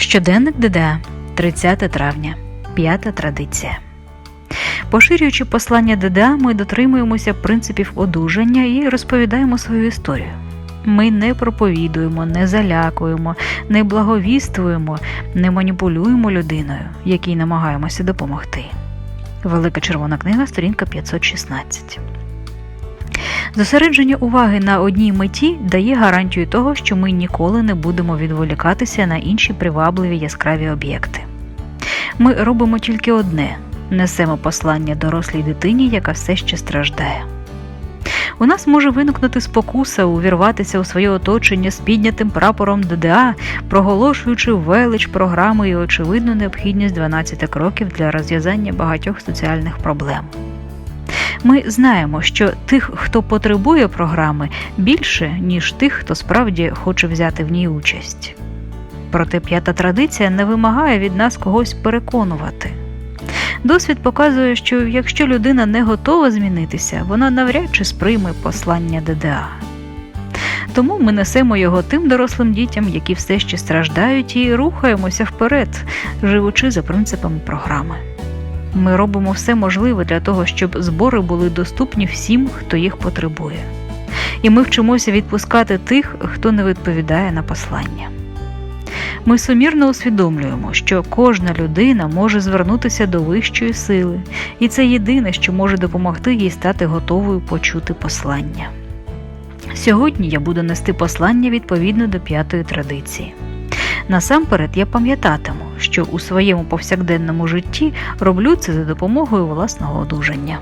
Щоденник ДДА, 30 травня, п'ята традиція. Поширюючи послання ДДА, ми дотримуємося принципів одужання і розповідаємо свою історію. Ми не проповідуємо, не залякуємо, не благовіствуємо, не маніпулюємо людиною, якій намагаємося допомогти. Велика червона книга, сторінка 516. Зосередження уваги на одній меті дає гарантію того, що ми ніколи не будемо відволікатися на інші привабливі яскраві об'єкти. Ми робимо тільки одне несемо послання дорослій дитині, яка все ще страждає. У нас може виникнути спокуса увірватися у своє оточення з піднятим прапором ДДА, проголошуючи велич програми і очевидну необхідність 12 кроків для розв'язання багатьох соціальних проблем. Ми знаємо, що тих, хто потребує програми, більше, ніж тих, хто справді хоче взяти в ній участь. Проте п'ята традиція не вимагає від нас когось переконувати. Досвід показує, що якщо людина не готова змінитися, вона навряд чи сприйме послання ДДА. Тому ми несемо його тим дорослим дітям, які все ще страждають, і рухаємося вперед, живучи за принципами програми. Ми робимо все можливе для того, щоб збори були доступні всім, хто їх потребує. І ми вчимося відпускати тих, хто не відповідає на послання. Ми сумірно усвідомлюємо, що кожна людина може звернутися до вищої сили, і це єдине, що може допомогти їй стати готовою почути послання. Сьогодні я буду нести послання відповідно до п'ятої традиції. Насамперед я пам'ятатиму, що у своєму повсякденному житті роблю це за допомогою власного одужання.